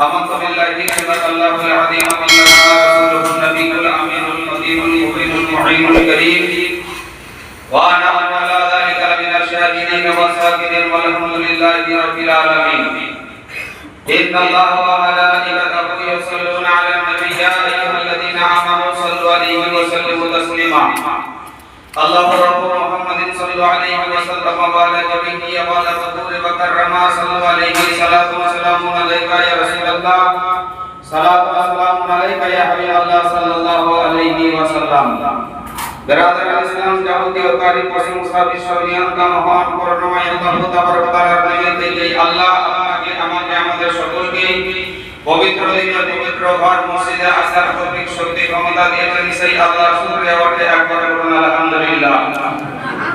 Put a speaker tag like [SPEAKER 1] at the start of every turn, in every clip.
[SPEAKER 1] آمنت بالله صدق الله العظيم وبلغ رسوله النبي الأمين المبين المعين الكريم وأنا على ذلك من الشاهدين والحمد لله رب العالمين. إن الله وملائكته يصلون على النبي يا أيها الذين آمنوا صلوا عليه وسلموا تسليما. الله رب محمد صلى الله عليه وسلم وبارك به وعلى ظهور وكرم صلى عليه صلاة وسلام عليك يا رسول الله صلاة وسلام عليك يا حبيب الله صلى الله عليه وسلم برادر الاسلام যাবতীয় তারিখ প্রশংসা বিশ্বনিয়ন কা মহান করুণাময় আল্লাহ তাবারক তাআলার নিমিত্তে যে আল্লাহ আপনাকে আমাকে আমাদের সকলকে পবিত্র দিন পবিত্র ঘর মসজিদে আসার তৌফিক শক্তি ক্ষমতা দিয়েছেন সেই আল্লাহর শুকরিয়া একবার বলুন, আলহামদুলিল্লাহ।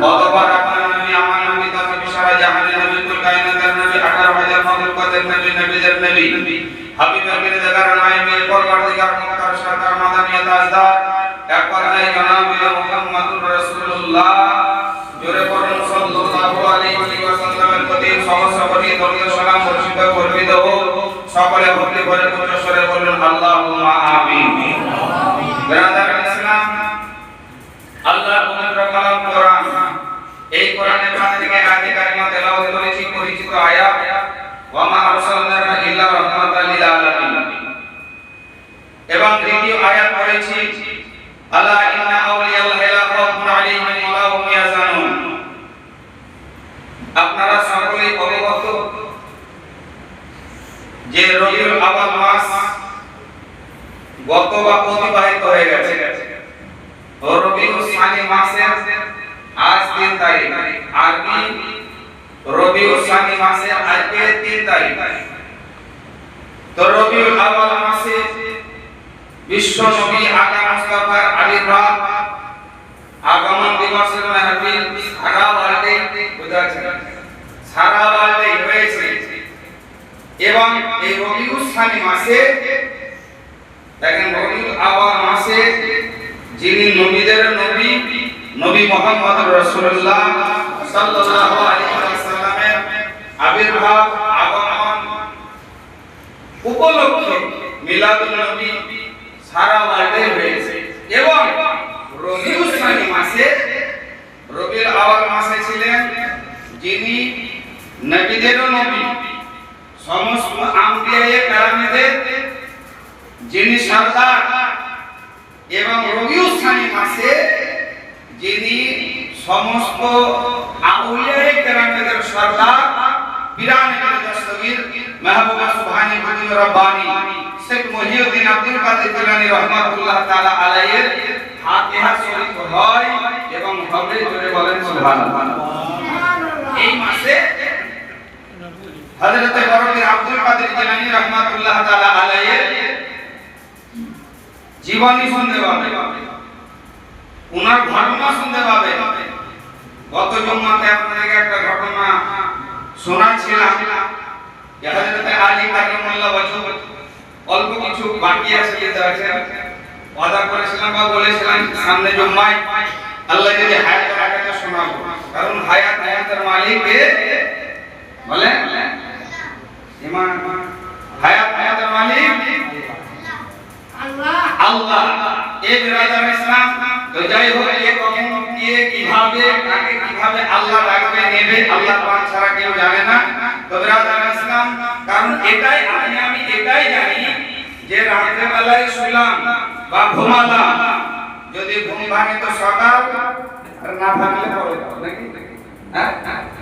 [SPEAKER 1] অতঃপর আপনার নবী আমার নবী তাকে সারা জাহানের নবী কায়নাতের নবী 18000 মাখলুকাতের নবী নবীদের নবী হাবিবের মুক্তার সরকার একবার নাই জোরে আলাইহি প্রতি সালাম বর্ষিত করবিত হোক। ভক্তি করে উচ্চ স্বরে বলুন, আল্লাহুম্মা আমিন। ব্রাদার ইসলাম, আল্লাহ পবিত্র কালাম কোরআন। এই কোরআনের পাশ থেকে কারিমা তেলাওয়াত করেছি, পরিচিত আয়াত ওয়া মা আরসালনাকা ইল্লা রাহমাতাল লিল আলামিন। এবং দ্বিতীয় আয়াত পড়েছি, আলা ইন্না আউলিয়াল্লাহি লা খাউফুন আলাইহিম ওয়া হুম ইয়াহজানুন। আপনারা যে রবিউল আওয়াল মাস গত বা অতিবাহিত হয়ে গেছে। রবিউল সানি মাসের আজ তিন তারিখ। আরবি রবিউল সানি মাসের আজকে তিন তারিখ। তো রবিউল আওয়াল মাসে বিশ্ব নবী আকা মুস্তাফার আবির্ভাব আগমন দিবসের মাহফিল সারা ওয়ার্ল্ডে বুঝাচ্ছে সারা ওয়ার্ল্ডে এবং এই রবিউল সানি মাসে, দেখেন রবিউল আওয়াল মাসে যিনি নবীদের নবী নবী মোহাম্মদ রাসূলুল্লাহ সাল্লাল্লাহু আলাইহি ওয়াসাল্লামের আবির্ভাব আগমন উপলক্ষে মিলাদুন নবী সারা ওয়ার্ল্ডে হয়েছে। এবং রবিউল সানি মাসে, রবিউল আওয়াল মাসে ছিলেন যিনি নবীদেরও নবী সমস্ত আম্বিয়ায়ে কারামেদের যিনি সর্দার এবং রবিউল সানি মাসে, যিনি সমস্ত আউলিয়ায়ে কেরামেদের সর্দার পিরান দস্তগীর, মাহবুবা সুবহানি হাকিম Rabbani, Sheikh Muhiuddin Abdul Qadir Jilani রহমাতুল্লাহ তাআলা আলাইহির ফাতিহা শরীফ হয় এবং হবে জোরে বলেন সুবহানাল্লাহ। এই মাসে হযরত বরকত আব্দুল কাদের জিলানী রহমাতুল্লাহ তাআলা আলাইহির জীবনী শুনতে পাবে। ওনার ঘটনা শুনতে পাবে। গত জন্মাতে আপনাদেরকে একটা ঘটনা শোনাচ্ছিলাম। হযরত আলী কারিমুল্লাহ ওয়াজহ অল্প কিছু বাকি আছে যেতে আছে ওয়াদা করেছিলাম বা বলেছিলাম, সামনে জুম্মায় আল্লাহ যদি হায়াত রাখে তো শোনাবো। কারণ হায়াত হায়াতের মালিক কে? বলে ইমান হায়াত হায়াতের মালিক আল্লাহ এই বিরাদার ইসলাম তো যাই হোক এ কখন কে কীভাবে কাকে কীভাবে আল্লাহ রাখবে নেবে আল্লাহ পাক ছাড়া কেউ জানে না তো বিরাদার ইসলাম কারণ এটাই আমি আমি এটাই জানি যে রাত্রে বেলায় শুলাম বা ঘুমালাম যদি ঘুম ভাঙে তো সকাল আর না ভাঙলে পরে নাকি হ্যাঁ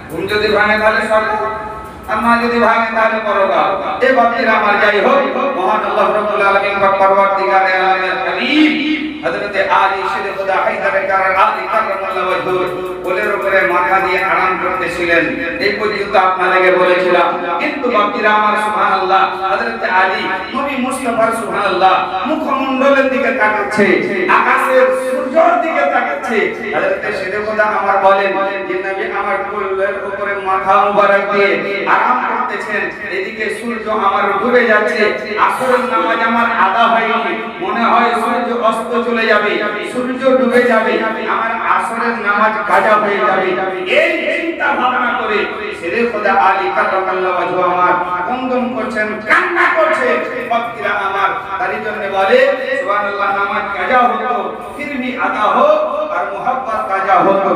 [SPEAKER 1] ঘুম যদি ভাঙে তাহলে সকাল না যদি ভাঙে তাহলে পরকাল এ বাপিরা আমার যাই হোক, মহান আল্লাহ রাব্বুল আলামিন পাক পরওয়ারদিগারে আলামিনের হাবিব হযরত আলী শেরে খোদা হায়দারের কারণ, আলী কারামাল্লাহু ওয়াজহুর কোলের উপরে মাথা দিয়ে আরাম করতেছিলেন। এই পর্যন্ত আপনাদেরকে বলেছিলাম, কিন্তু বাপিরা আমার সুবহানাল্লাহ, হযরত আলী, নবী সুবহানাল্লাহ, মুখমণ্ডলের দিকে তাকাচ্ছে, আকাশের
[SPEAKER 2] সূর্যের দিকে তাকাচ্ছে। হযরত শেরে আমার বলেন যে নবী আমার কোলের উপরে মাথা মুবারক দিয়ে আরাম করতেছেন। এদিকে সূর্য আমার ডুবে যাচ্ছে। আসরের নামাজ আমার আদা হয়নি। মনে হয় সূর্য অস্ত চলে যাবে। সূর্য ডুবে যাবে। আমার আসরের নামাজ কাজা হয়ে যাবে। এই চিন্তা ভাবনা করে শেরে খোদা আলী কারামাল্লাহ ওয়াজহু আমার কন্দন করছেন, কান্না করছে ভক্তরা আমার তারই জন্য বলে, সুবহানাল্লাহ, নামাজ কাজা হতো। ফির ভি আদা হোক আর মোহাব্বত কাজা হোক তো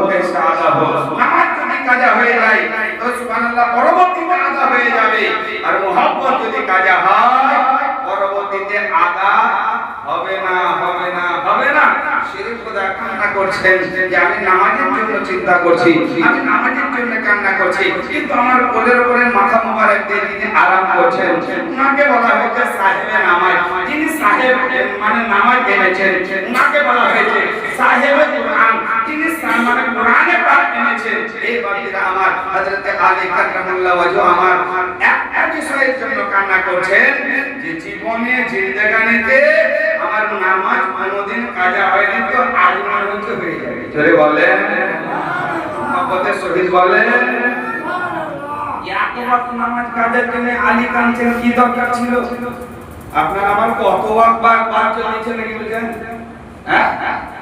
[SPEAKER 2] আদা হোক। নামাজ যদি কাজা হয়ে যায় তো সুবহানাল্লাহ পরবর্তীতে আদা হয়ে যাবে। আর মোহাব্বত যদি কাজা হয় পরবর্তীতে আদা হবে না হবে না হবে না। শিরিক খোদা কান্না করছেন যে আমি নামাজের জন্য চিন্তা করছি, আমি নামাজের জন্য কান্না করছি, কিন্তু আমার কোলের উপরে মাথা মোবারক দিয়ে আরাম করছেন। উনাকে বলা হয়েছে সাহেবে নামাজ। যিনি সাহেব মানে নামাজ এনেছেন। উনাকে বলা হয়েছে সাহেবে আমার আমার আমার নামাজ কোনোদিন কাজা হয়নি তো আজ হচ্ছে হয়ে যাবে। বলেন। বলেন। ওয়াক্ত নামাজ কাজের জন্য আলী কাঁদছেন, কি দরকার ছিল? আপনার আমার কত ওয়াক্ত বার চলেছে নাকি বুঝেন? হ্যাঁ?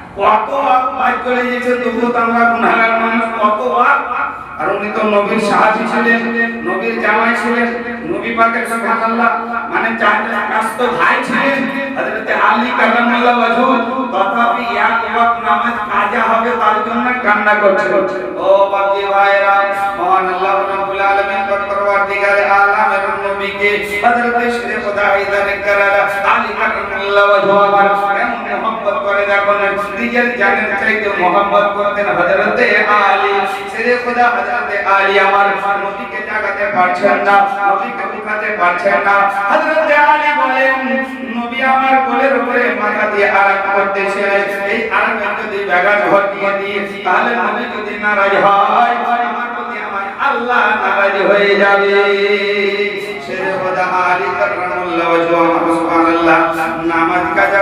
[SPEAKER 2] কত তো নবীর সাহাবী ছিলেন, নবীর জামাই ছিলেন মানে হবে তার জন্য কান্না করছেন। ও বাকি ভাইরা, মহান আল্লাহ রাব্বুল আলামিন পরওয়ারদিগার আলামের নবীকে হযরত শেরে খোদা দেখুন নিজের জানের চাইতে মোহাম্মত করতেন হযরত আলী। শেরে খোদা হযরত আলী আমার নবীকে জাগাতে পারছেন না, নবীকে উঠাতে পারছেন না। হযরত আলী বলেন, নবী আমার কোলের উপরে মাথা দিয়ে আরাম করতেছে। এই আরামে যদি ব্যাঘাত ঘটিয়ে দিয়ে তাহলে নবী যদি নারাজ হয়, আমার প্রতি আমার আল্লাহ নারাজ হয়ে যাবে। খোদা আলী কারামুল্লাহ ওয়াজহু নামাজ কাজা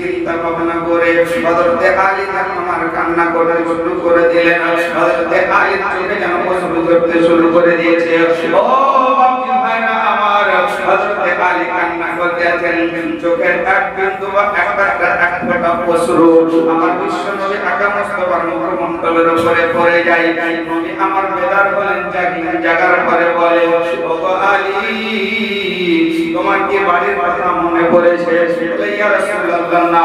[SPEAKER 2] চিন্তা ভাবনা করে হযরতে আলী আমার কান্না করতে শুরু করে দিলেন। ঝরতে শুরু করে দিয়েছে। ও আমার আলী কান্না করতে চোখের এক বিন্দু বা এক একটা এক ফোঁটা অশ্রু আমার বিশ্ব নবী আকা মুস্তাফার মুখমণ্ডলের উপরে পড়ে যায়। নবী আমার বেদার বলেন জাগি জাগার পরে বলে ও আলী, তোমার কি বাড়ির কথা মনে পড়েছে? বলে, ইয়া রাসূলুল্লাহ, না।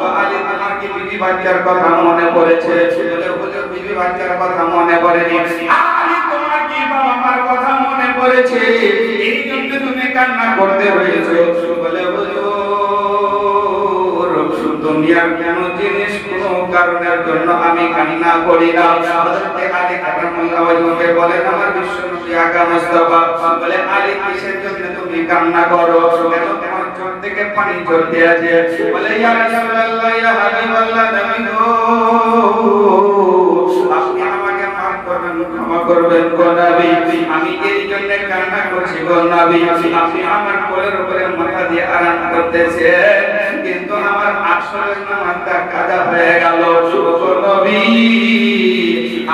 [SPEAKER 2] ও আলী, তোমার কি বিবি বাচ্চার কথা মনে পড়েছে? বলে, হুজুর, বিবি বাচ্চার কথা মনে পড়েনি। মনে এই জন্য তুমি কান্না করতে হয়েছে। বলে দুনিয়ার কেন জিনিস কোন কারণের জন্য আমি কান্না করি না? হযরতে আলী কারামাল্লাহ ওয়াজহুকে বলেন আমার বিশ্বনবী আকা মুস্তাফা, বলে, আলী, কিসের জন্য তুমি কান্না করো? কেন তোমার চোখ থেকে পানি ঝরতে আছে? বলে, ইয়া রাসূলুল্লাহ, ইয়া হাবিবাল্লাহ নবী ক্ষমা করবেন গো নবী। আমি এই জন্য কান্না করছি গো নবী। আপনি আমার কোলের উপরে মাথা দিয়ে আরাম করতেছেন, কিন্তু আমার আসলের নামাজটা কাজা হয়ে গেল। গো নবী।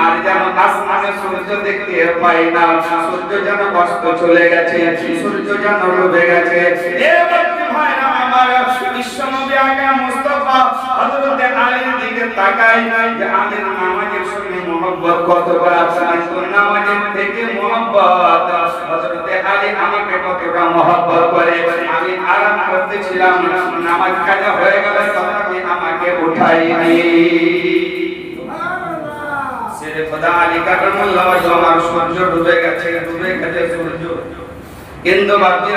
[SPEAKER 2] আর যেন আসমানে সূর্য দেখতে পাই না, সূর্য যেন অস্ত চলে গেছে, সূর্য যেন ডুবে গেছে। এ বাচ্চা ভাইরা আমার বিশ্বনবী আগে মুস্তাফা হযরতে আলীর দিকে তাকাই যে আমি সঙ্গে থেকে আলী আমাকে কতটা করে আমি আরাম করতেছিলাম নামাজ কাজা হয়ে গেল তথাপি আমাকে আমার সূর্য ডুবে গেছে ডুবে গেছে সূর্য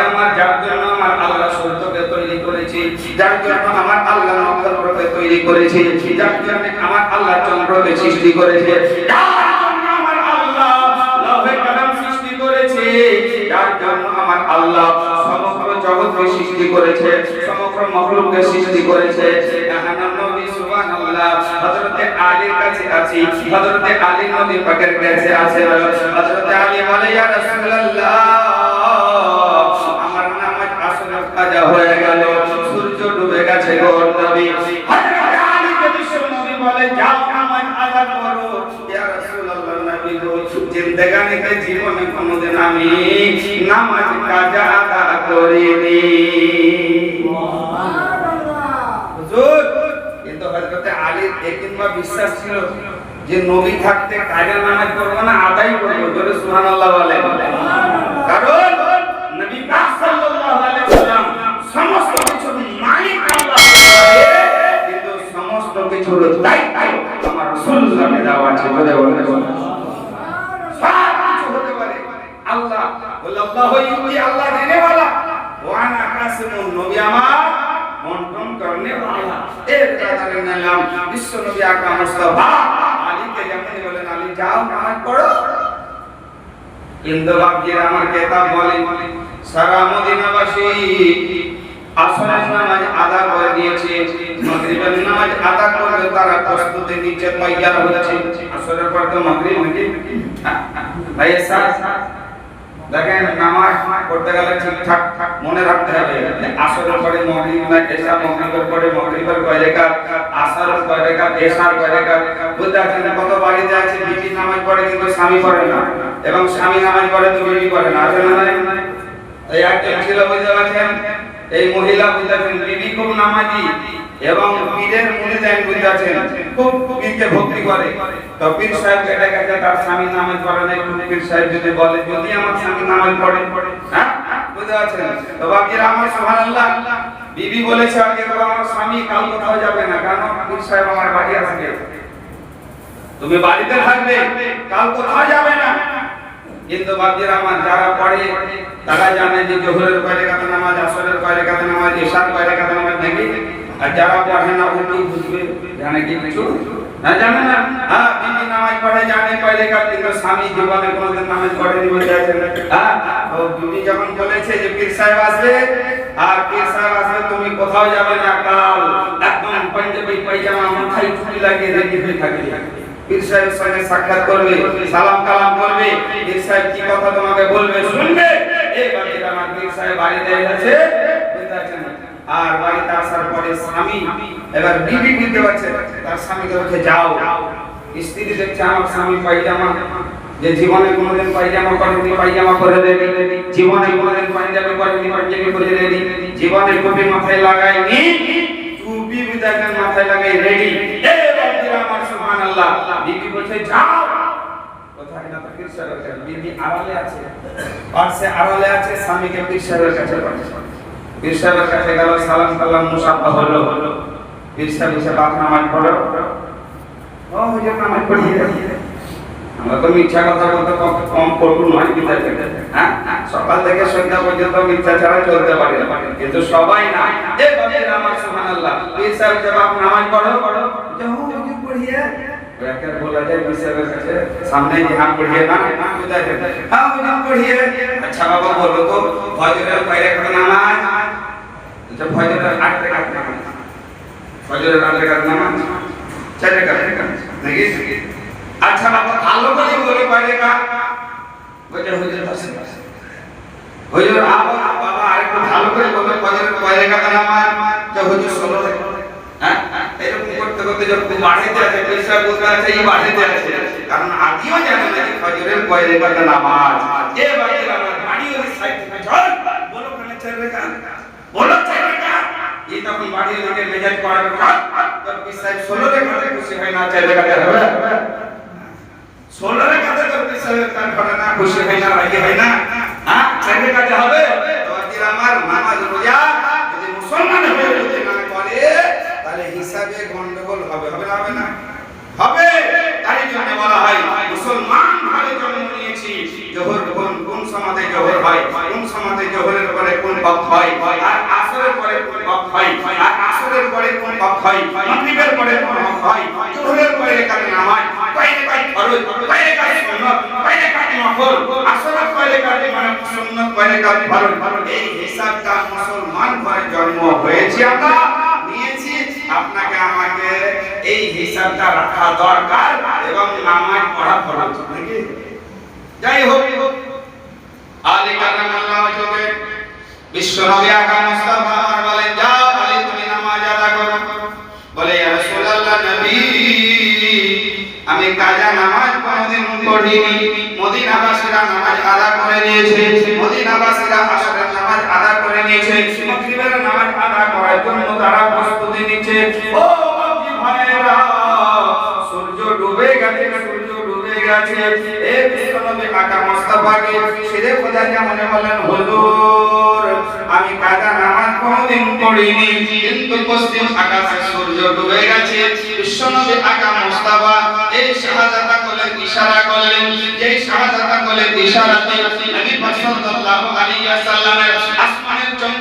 [SPEAKER 2] আমার যার জন্য আমার আল্লাহ সূর্যকে তৈরি করেছি, যার জন্য আমার আল্লাহ নক্ষত্রকে তৈরি করেছি, যার জন্য আমার আল্লাহ চন্দ্রকে সৃষ্টি করেছে। আমার নামাজ হয়ে নবী হযরত আলী কে বিশ্বনবী বলে যাও আমার আযান করো। ইয়া রাসূলুল্লাহ নবী তো গো জিন্দেগানিতে জীবনে কোনোদিন আমি নামাজ কাজা আদা করি নি বিশ্বাস ছিল যে নবী থাকতে কাজা নামাজ করব না আদাই করব সুহান আল্লাহ বলে মুস্তাফা আলীকে যখন বলেন, আলী, যাও, নামাজ পড়ো। কিন্তু বাপজির আমার কেতাব বলে সারা মদিনাবাসী আসরের নামাজ আদা করে দিয়েছে, মাগরিবের নামাজ আদা করবে তারা প্রস্তুতি নিচে তৈয়ার হচ্ছে। আসরের পর তো মাগরিব নাকি? ভাই স্যার দেখেন নামাজ পড়তে গেলে ঠিকঠাক মনে রাখতে হবে। আসরের পরে মাগরিব না এশা মাগরিবের পরে মাগরিবের কয় রেখাত, আসরের কয় রেখাত, এশার কয় রেখাত। বুঝতে না? কত বাড়িতে আছে বিবি নামাজ পড়ে কিন্তু স্বামী পড়ে না। এবং স্বামী নামাজ পড়ে তো বিবি পড়ে না। আছে না? এই একজন ছিল, বুঝতে পারছেন? এই মহিলা, বুঝতে পারছেন, বিবি খুব নামাজি। এবং পীরের মুড়ি দেন বুঝতে খুব পীরকে ভক্তি করে। তো পীর সাহেব কেটে গেছে, তার স্বামী নামাজ পড়ে না একটু পীর সাহেব যদি বলে, যদি আমার স্বামী নামাজ পড়ে হ্যাঁ বুঝতে পারছেন তো বাকিরা আমার সুবহানাল্লাহ, বিবি বলেছে আগে তো আমার স্বামী কাল কোথাও যাবে না। কারণ পীর সাহেব আমার বাড়ি আসবে তুমি বাড়িতে থাকবে, কাল কোথাও যাবে না। কিন্তু বাপজির আমার, যারা পড়ে, তারা জানে যে জোহরের কয়রে কাতে নামাজ, আসরের কয়রে কাতে নামাজ, এশার কয়রে কাতে নামাজ, নাকি? আর যারা পড়ে না ও কি বুঝবে, জানে কিছু? না জানে না? হ্যাঁ বিবি নামাজ পড়ে, জানে কয়রে কাতে কিন্তু স্বামী জীবনে কোনোদিন নামাজ পড়েনি বলে আছে হ্যাঁ ও বিবি যখন বলেছে যে পীর সাহেব আসবে, আর পীর সাহেব আসবে, তুমি কোথাও যাবে না, কাল একদম পাঞ্জাবি পায়জামা মাথায় টুপি লাগিয়ে রেডি হয়ে থাকবে। পীর সাহেবের সঙ্গে সাক্ষাৎ করবে, সালাম কালাম করবে। পীর সাহেব কি কথা তোমাকে বলবে? শুনবে? এই আমার পীর সাহেব বাড়িতে পারছেন? আর বাড়িতে আসার পরে স্বামী। এবার বিবি বুঝতে পারছে, তার স্বামীকে বলছে যাও। স্ত্রী দেখছে আমার স্বামী পায়জামা। যে জীবনে কোনোদিন পায়জামা করেনি, পায়জামা করে দেবে জীবনে কোনোদিন পাঞ্জাবি করেনি পাঞ্জাবি করে দেবে জীবনে টুপি মাথায় লাগায়নি। টুপি বিদাকের মাথায় লাগাই রেডি। এ বান্দিরা আমার সুবহানাল্লাহ। বিবি বলছে, যাও। কোথায় না তো পীর কাছে। বিবি আড়ালে আছে। সে আড়ালে আছে, স্বামীকে সাহেবের কাছে পাঠিয়েছে। সাহেবের কাছে গেল, সালাম কালাম মুসাফা হলো। সাহেব এসে বাপ নামাজ পড়ো। আমরা তো মিথ্যা কথা কম বিদায় হ্যাঁ? সকাল থেকে সন্ধ্যা পর্যন্ত মিথ্যা চলতে পারি না। সবাই না। ব্যাকের বলা যায় পীর সাহেবের কাছে সামনে যে হাত পড়িয়ে না বিদায় থেকে হ্যাঁ হুজুর পড়িয়ে আচ্ছা বাবা বলো তো ফজরের কয় রাকাত নামাজ আচ্ছা ফজরের আট রাকাত নামাজ ফজরের আট রাকাত নামাজ চার রাকাত নাকি আচ্ছা বাবা ভালো করে বলে পারে কা বলে হুজুর পাশে পাশে হুজুর আবার বাবা আরেকটু ভালো করে বলে ফজর কয় কা নামাজ যে হুজুর ষোলো রেখা হ্যাঁ এরকম করতে করতে যখন বাড়িতে আছে পয়সা বলতে আছে, এই বাড়িতে আছে। কারণ আদিও জানে না যে ফজরের রেখা নামাজ। এ বাড়িতে আমার বাড়ি ওই সাইড থেকে চল। বলো কেন চার রেখা বলো চার রেখা এই তখন বাড়ির লোকের মেজাজ করাবে তোর পিসাই ষোলো রেখাতে খুশি হয়, না চার রেখাতে হবে ষোলোরে কাছে তোর পিছনে কান করে না খুশি হয় না, রাজি হয় না? হ্যাঁ? ছেলে কাছে হবে? তোর আমার নামাজ রোজা যদি মুসলমান হয়ে যদি না করে তাহলে হিসাবে গন্ডগোল হবে হবে না হবে না। হবে, তাই জন্য বলা হয়, মুসলমান ঘরে জন্ম নিয়েছি, জোহর কোন কোন সমাজে জোহর হয়, কোন সমাজে জোহরের পরে কোন বক্ত হয়, আর আসরের পরে কোন বক্ত হয়, আর আসরের পরে কোন বক্ত হয়, মাগরিবের পরে কোন বক্ত হয়, জোহরের পরে কার নামাজ কয়রে কাজ ফরজ কয়রে কাজ সুন্নাত কয়রে কাজ নফল, আসরের কয়রে কাজ মানে সুন্নাত কয়রে কাজ ফরজ। এই হিসাবটা মুসলমান ঘরে জন্ম হয়েছে আমরা, নিয়েছি আপনাকে আমাকে এই হিসাবটা রাখা দরকার এবং নামাজ পড়া ফরজ, নাকি? যাই হোক। আলী কারামাল্লাহ ওয়াজহে বিশ্ব নবী আকা মুস্তাফা আমার বলেন যাও আলী তুমি নামাজ আদা করো। বলে, ইয়া রাসূলুল্লাহ, নবী, আমি কাজা নামাজ কোনদিন পড়িনি। মদিনাবাসীরা নামাজ আদা করে নিয়েছে। মদিনাবাসীরা আসরের নামাজ আদা করে তারা নিচ্ছে ও বাপজি ভাইরা সূর্য ডুবে গেছে, সূর্য ডুবে গেছে। এ বিশ্বনবী আকা মুস্তাফাকে সিরে খোদা মনে বলেন হুজুর, আমি কাজা নামাজ কোনদিন পড়িনি। কিন্তু পশ্চিম আকাশে সূর্য ডুবে গেছে। বিশ্বনবী আকা মুস্তাফা এই শাহাদাত করলেন ইশারা করলেন। যেই শাহাদাত করলেন ইশারাতে নবী পাক সাল্লাল্লাহু আলাইহি ওয়াসাল্লামের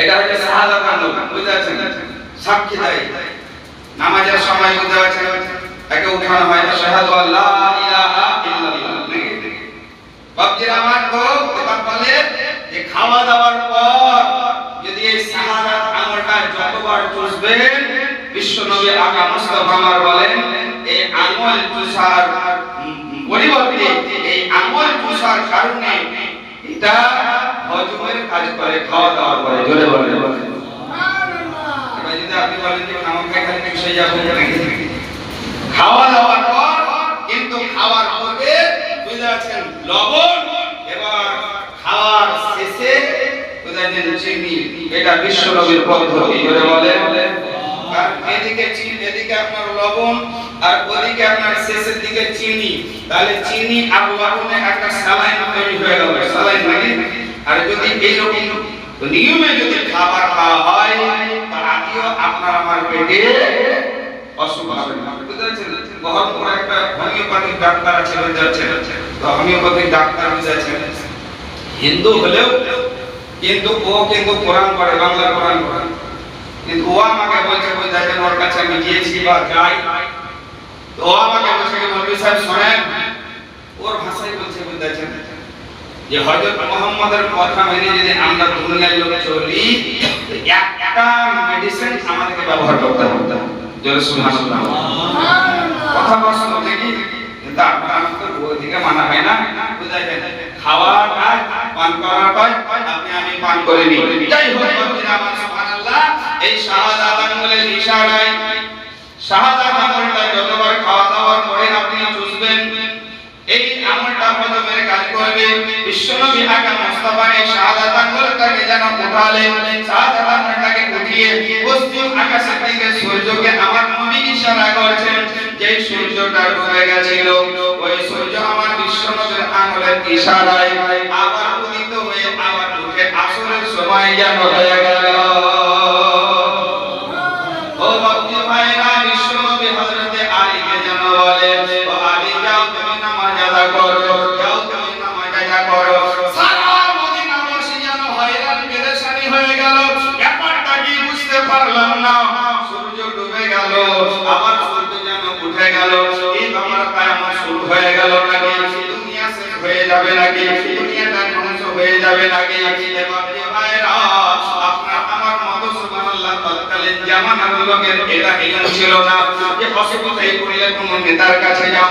[SPEAKER 2] এটা হচ্ছে শাহাদাত আমল বুঝতে পারছেন? সাক্ষী দেয়। নামাজের সময় বুঝতে পারছেন? একে উঠানো হয় না শাহাদু আল্লাহ ইলাহা ইল্লাল্লাহ বাপজির আমার গো এবার বলে যে খাওয়া দাওয়ার পর যদি এই শাহাদাত আমলটা যতবার চুষবেন বিশ্বনবী আকা মুস্তাফা আমার বলেন, এই আমল চুষার পরিবর্তে, এই আমল চুষার কারণে এটা হজমের কাজ করে, খাওয়া দাওয়ার পরে জোরে বলে যদি আপনি বলেন যে খাওয়া খাই খালি মিশে যাব খাওয়া দাওয়ার পর কিন্তু খাওয়ার পরে বুঝতে পারছেন, লবণ, এবার খাওয়ার শেষে বুঝতে চিনি, এটা বিশ্ব নবীর পদ্ধতি করে বলে আর এদিকে চিনি, এদিকে আপনার লবণ, আর ওদিকে আপনার শেষের দিকে চিনি। তাহলে চিনি আর লবণে একটা সালাইন তৈরি হয়ে গেল সালাইন নাকি? আর যদি এইরকম নিয়মে যদি খাবার খাওয়া হয় তাহলেও আপনার আমার পেটে অসুখ হবে। হোমিওপ্যাথিক ডাক্তার হোমিওপ্যাথিক ডাক্তার বুঝতে হিন্দু হলেও, কিন্তু ও কিন্তু কোরআন পড়ে বাংলা কোরআন পড়ে। কিন্তু ও আমাকে বলছে বুঝতে ওর কাছে আমি গিয়েছি বা যাই। ও আমাকে বলছে যে মৌলভী সাহেব শোনেন। ওর ভাষায় বলছে পারছেন যে হযরত মুহাম্মাদের কথা মেনে যদি আমরা দুনিয়ার লোক চলি একটা মেডিসিন আমাদেরকে ব্যবহার করতে হবে। জোরে সুবহানাল্লাহ। কথা বলছো নাকি কিন্তু আপনার তো ওদিকে মানা হয় না। বুঝাইছেন খাওয়ার কাজ পান করার কাজ আপনি আমি পান করে নি যাই হোক আমার এই শাহাদাত আঙ্গুলের ইশারায় শাহাদাত আঙ্গুলটা যতবার খাওয়া দাওয়ার পরে আপনি চুষবেন, এই আমলটা হজমের কাজ করবে। বিশ্বনবী আকা মুস্তাফা এই শাহাদাত আঙ্গুলটাকে যেন উঠালেন শাহাদাত আঙ্গুলটাকে উঠিয়ে পশ্চিম আকাশের দিকে সূর্যকে আমার নবী ইশারা করছেন যে সূর্যটা ডুবে গেছিল। ওই সূর্য আমার বিশ্বনবীর আঙ্গুলের ইশারায় আবার উদিত হয়ে আবার উঠে আসরের সময় যেন হয়ে গেল। যাবে নাকি? দুনিয়াটা ধ্বংস হয়ে যাবে নাকি? আপনার আমার মতো সুবহানাল্লাহ তৎকালীন জামানার লোকের এটা নিয়ম ছিল না। যে অসুবিধায় পড়লে কোনো নেতার কাছে যাও।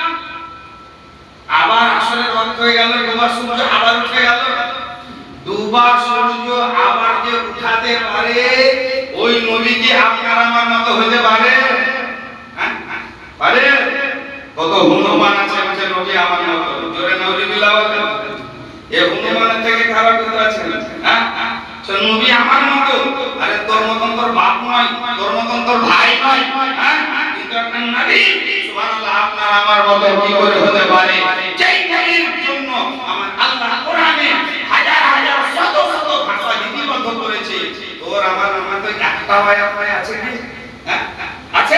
[SPEAKER 2] আবার আসরের বন্ধ হয়ে গেল, দুবার সূর্য আবার উঠে গেল। দুবার সূর্য আবার যে উঠাতে পারে, ওই নবী কি আপনার আমার মতো হতে পারে? হ্যাঁ? পারে? কত হনুমান আছে বলছে নবী আমার মতো। জোরে নবী বিলাও এ হনুমানের থেকে খারাপ কথা আছে? হ্যাঁ নবী আমার মতো। আরে তোর মতন তোর বাপ নয়, তোর মতন তোর ভাই নয়। হ্যাঁ কিন্তু আপনার নবী সুবহানাল্লাহ, আপনার আমার মতো কি করে হতে পারে? যেই নবীর জন্য আমার আল্লাহ কোরআনে হাজার হাজার শত শত ভাষা লিপিবদ্ধ করেছে। তোর আমার আমার একটা ভাই আপনার আছে কি? হ্যাঁ? আছে?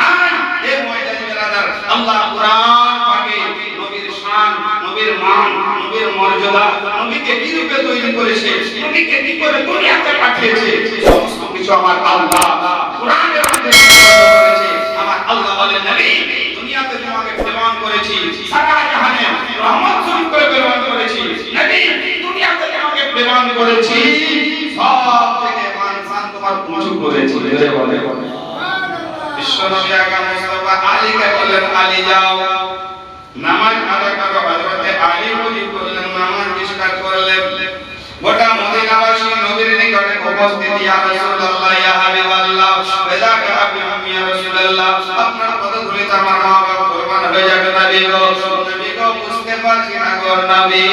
[SPEAKER 2] নাই এ ময়দানি বেরাদার আল্লাহ কোরআন পাকে নবীর শান, নবীর মান, নবীর মর্যাদা নবীকে কি রূপে তৈরি করেছে? নবীকে কি করে দুনিয়াতে পাঠিয়েছে? সমস্ত কিছু আমার আল্লাহ কোরআনের মধ্যে লিপিবদ্ধ করেছে আমার আল্লাহ বলেন নবী, দুনিয়াতে তোমাকে প্রেরণ করেছি সারা জাহানে রহমত স্বরূপ করে প্রেরণ করেছি। নবী, দুনিয়াতে তোমাকে প্রেরণ করেছি, সব থেকে মান শান তোমার উঁচু করেছি। জোরে বলে। বিশ্বনবী আপনার আমার মা বাবা কুরবান হয়ে যাবে নবী গো না গো নবী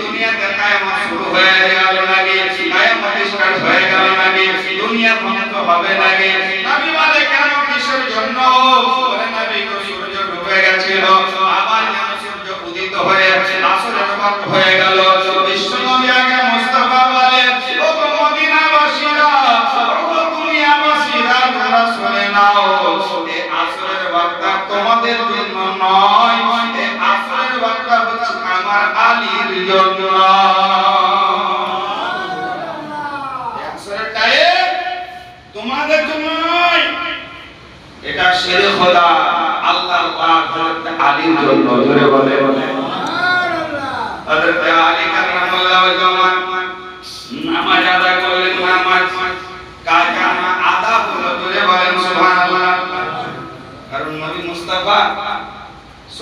[SPEAKER 2] দুনিয়াতে কেন কিসের জন্য বলে নবী গো সূর্য ডুবে গেছিল আবার যেন সূর্য উদিত হয়ে ওয়াক্ত হয়ে গেল। আলীর জন্য তোমাদের জন্য নয়। এটা শেরে খোদা আল্লাহ পাক হযরত আলীর জন্য, জোরে বলে। কারণ নবী মুস্তাফা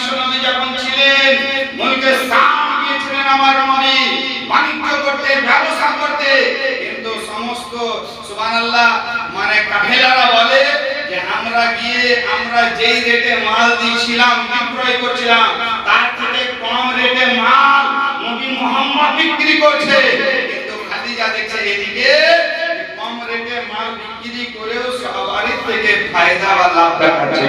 [SPEAKER 2] বাড়িতে আমার বিশ্ব নবী যখন ছিলেন মুলকে শাম গিয়েছিলেন আমার নবী বাণিজ্য করতে, ব্যবসা করতে। কিন্তু সমস্ত, সুবহানাল্লাহ মানে কাফেলারা বলে যে আমরা গিয়ে, আমরা যেই রেটে মাল দিয়েছিলাম, বিক্রয় করছিলাম, তার থেকে কম রেটে মাল নবী মোহাম্মদ বিক্রি করছে। কিন্তু খাদিজা দেখছে এদিকে কম রেটে মাল বিক্রি করেও সবারই থেকে ফায়দা বা লাভ দেখাচ্ছে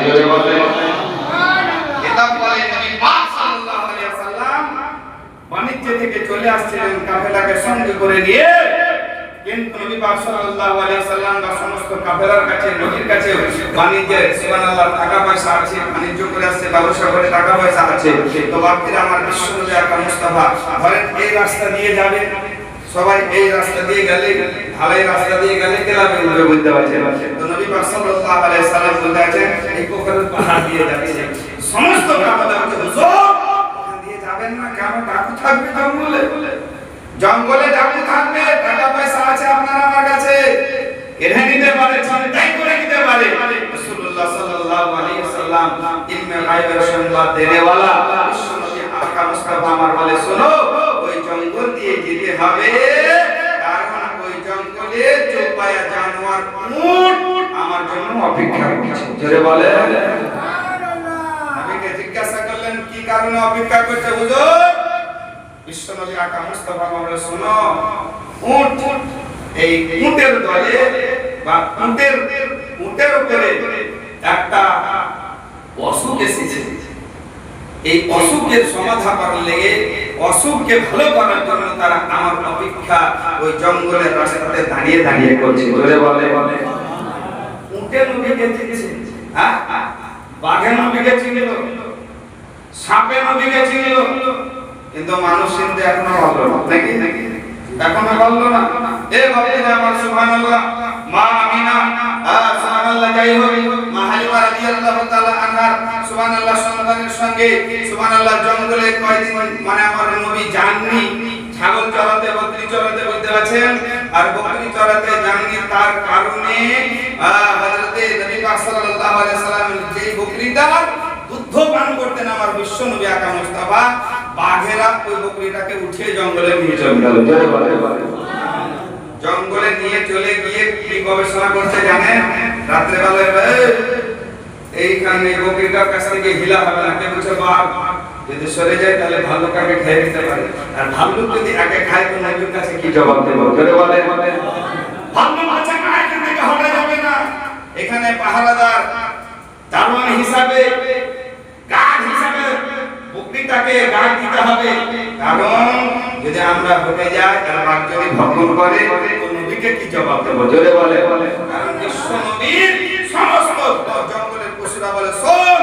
[SPEAKER 2] বাণিজ্য থেকে চলে আসছিলেন কাফেলাকে সঙ্গে করে নিয়ে। এই রাস্তা দিয়ে যাবে সবাই এই রাস্তা দিয়ে গেলে, ঢালাই রাস্তা দিয়ে গেলে কেলাবে বুঝতে পারছেন? তো নবী পাক সমস্ত জঙ্গলে। ডাকু থাকবে, টাকা পয়সা আছে আপনার আমার কাছে। নিতে পারে চিন্তাই করে নিতে পারে। রাসূলুল্লাহ সাল্লাল্লাহু আলাইহি ইলমে গায়বের সংবাদ আকা মুস্তাফা আমার বলে ওই জঙ্গল দিয়ে যেতে হবে। কারণ ওই জঙ্গলে চোপায়া জানোয়ার আমার জন্য অপেক্ষা করছে। জোরে বলে নবীকে জিজ্ঞাসা করলেন কি কারণে অপেক্ষা করছে, হুজুর। বিশ্বনবী আকা মুস্তাফা বলে শোনো। উট এই উটের দলে বা উটের উটের উপরে একটা অসুখ এসেছে। এই অসুখের সমাধান করার লেগে অসুখকে ভালো করার জন্য তারা আমার অপেক্ষা ওই জঙ্গলের রাস্তাতে দাঁড়িয়ে দাঁড়িয়ে করছে। জোরে বলে। বলে উটের নবীকে চিনছে? হ্যাঁ? বাঘের নবীকে চিনল? সাপের নবীকে চিনল কিন্তু মানুষ জঙ্গলে কয়দিন মানে আমার নবী যাননি ছাগল চড়াতে, বকরি চড়াতে বলতে আছেন, আর বকরি চড়াতে যাননি তার কারণে হযরতে নবী পাক সাল্লাল্লাহু আলাইহি সাল্লাম যে বকরিটা পান করতেন আমার বিশ্ব নবী আকা মুস্তাফা। বাঘেরা ওই বকরিটাকে উঠিয়ে জঙ্গলে নিয়ে চলে গেল। জঙ্গলে নিয়ে চলে গিয়ে কি গবেষণা করছে জানেন? রাত্রে বেলায় এইখানে বকরিটার কাছ থেকে হিলা হবে না। কে বলছে বাঘ যদি সরে যায় তাহলে ভাল্লুকাকে খেয়ে নিতে পারে। আর ভাল্লুক যদি একে খায় তো নবীর কাছে কি জবাব দেবো? জোরে বলে ভাল্লুক আছে না এখান থেকে হটা যাবে না। এখানে পাহারাদার দারোয়ান হিসাবে গার্ড হিসাবে বকরিটাকে গার্ড দিতে হবে। কারণ যদি আমরা হতে যাই, তাহলে যদি ভক্ষণ করে নবীকে কি জবাব দেবো? জোরে বলে। কারণ বিশ্ব নবীর সমস্ত জঙ্গলের পশুরা বলে, শোন,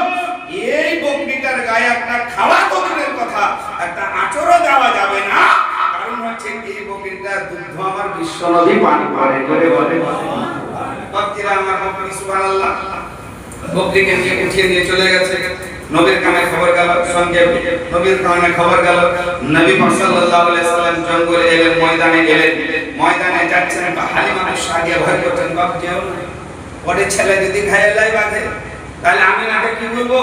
[SPEAKER 2] এই বকরিটার গায়ে একটা খাওয়া তো কথা? একটা আচরও দেওয়া যাবে না। কারণ হচ্ছে এই বকরিটার দুগ্ধ আমার বিশ্ব নবী পান করে। জোরে বলে। ভক্তিরা আমার বকরি সুবহানাল্লাহ। বকরিকে নিয়ে উঠিয়ে নিয়ে চলে গেছে। নবীর কানে খবর গেল, সঙ্গে নবীর কানে খবর গেল, নবী সাল্লাল্লাহু আলাইহি সাল্লাম জঙ্গলে এলেন, ময়দানে গেলেন। ময়দানে যাচ্ছেন বা হালিমা সাদিয়া ভয় করছেন, বাপ যেও ওরে ছেলে যদি ঘায়েল লাই বাঁধে, তাহলে আমি নাকে কি বলব?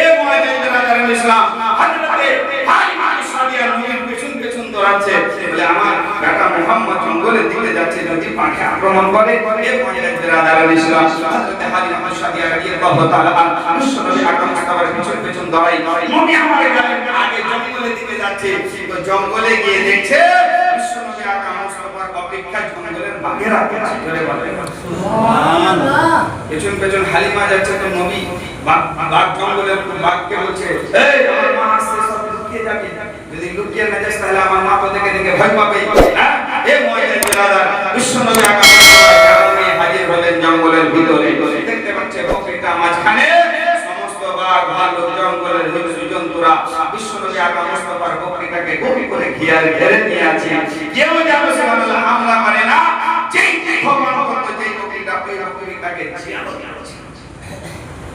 [SPEAKER 2] এ ময়দানে রাজার ইসলাম, হযরতে হালিমা সাদিয়া নবীর পেছন পেছন দৌড়াচ্ছে। বলে আমার বেটা মুহাম্মদ জঙ্গলের দিকে যাচ্ছে যদি পাখি আক্রমণ করে এ ময়দানে রাজার ইসলাম হযরতে হালিমা সাদিয়া রাদিয়াল্লাহু তাআলা বিশ্ব নবী আকরাম সাহাবার পেছন পেছন দৌড়াই নবী আমার আগে জঙ্গলের দিকে যাচ্ছে তো জঙ্গলে গিয়ে দেখছে বিশ্ব নবী আকরাম মুস্তাফার অপেক্ষা জঙ্গলের বাঘেরা আছে জোরে বলে। পেছন পেছন হালিমা যাচ্ছে তো নবী বাঘ জঙ্গলের বাঘকে বলছে এই আমার মা আসছে সব লুকিয়ে যাবে। লুকিয়ে যাস তাহলে আমার মা তো দেখে ভয় পাবে। এ ময়দান বিরাদার বিশ্ব নবী আকাশ কারণে হাজির হলেন জঙ্গলের ভিতরে। দেখতে পাচ্ছে বকরিটা মাঝখানে। সমস্ত বাঘ, ভালুক, জঙ্গলের হিংস্র জন্তুরা বিশ্ব নবী আকাশ মুস্তাফার বকরিটাকে গভীর করে ঘিয়ার ঘেরে নিয়ে আছে। কেউ যেন সুবহানাল্লাহ হামলা করে না, যেই ভগবান করতো, যেই বকরিটা, ওই বকরিটাকে জিয়ারত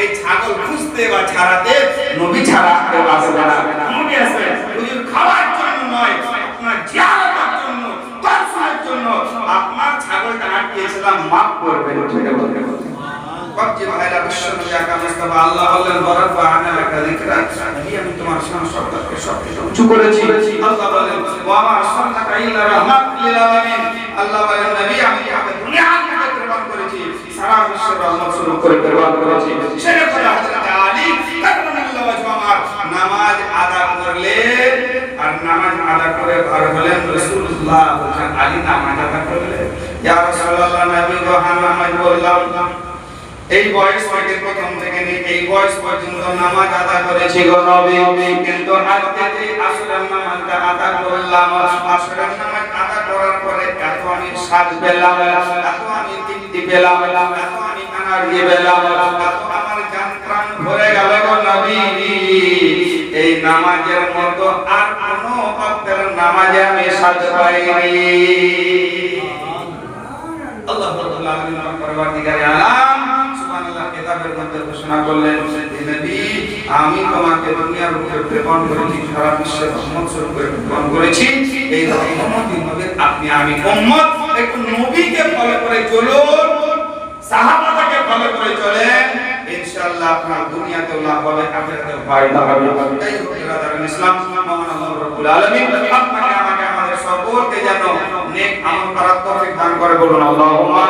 [SPEAKER 2] এই ছাগল খুঁজতে বা ছাড়াতে নবী ছাড়া কেউ আসবে না। নবী আসবে হুজুর খাওয়ার জন্য নয় আপনার জিয়ারতের জন্য দর্শনের জন্য আপনার ছাগলটা আটকিয়েছিলাম মাফ করবেন ছেড়ে বলতে বাপজি ভাইরা আকা মুস্তাফা আল্লাহ বললেন বরাত বা আনা লাকা যিকরা নবী আমি তোমার শান সত্তাকে সবকিছু উঁচু করেছি। আল্লাহ বলেন ওয়া মা আরসালনাকা ইল্লা রাহমাতাল লিল আলামিন। আল্লাহ বলেন নবী আমি করেছি সারা বিশ্বের রহমত স্বরূপ করে প্রেরণ করেছি। নামাজ আদা করলেন আর নামাজ আদা করে বার হলেন রাসূলুল্লাহ। আলী নামাজ আদা করলেন। ইয়া রাসূলুল্লাহ, নবী গো নামাজ বললাম, এই বয়স থেকে প্রথম থেকে এই বয়স পর্যন্ত নামাজ আদা করেছি গো নবী। কিন্তু আজকে যে আসরের নামাজটা আদা করলাম। আসরের নামাজ আদা করার পরে এত আমি সাজ পেলাম এত আমি এত আমি এনার্জি এত আমার প্রাণ ভরে গেল গো নবী। এই নামাজের মতো আর কোনো নামাজে আমি সাজ আল্লাহ পরবর্তীকারে আলাম। সুবহানাল্লাহ কিতাবের মধ্যে ঘোষণা করলেন যে নবী, আমি তোমাকে দুনিয়ার বুকে প্রেরণ করেছি, সারা বিশ্বে রহমত স্বরূপ প্রেরণ করেছি। এই রহমতি নবীর আপনি আমি উম্মত। একটু নবীকে ফলো করে চলুন। সাহাবাটাকে ফলো করে ইনশাআল্লাহ আপনার দুনিয়াতেও লাভ হবে আখিরাতেও ফায়দা হবে তাই ইসলাম, মহান আল্লাহ রাব্বুল আলামিন, আপনাকে, আমাকে, আমাদের সকলকে যেন নেক আমল করার তৌফিক দান করে বলুন। আল্লাহুম্মা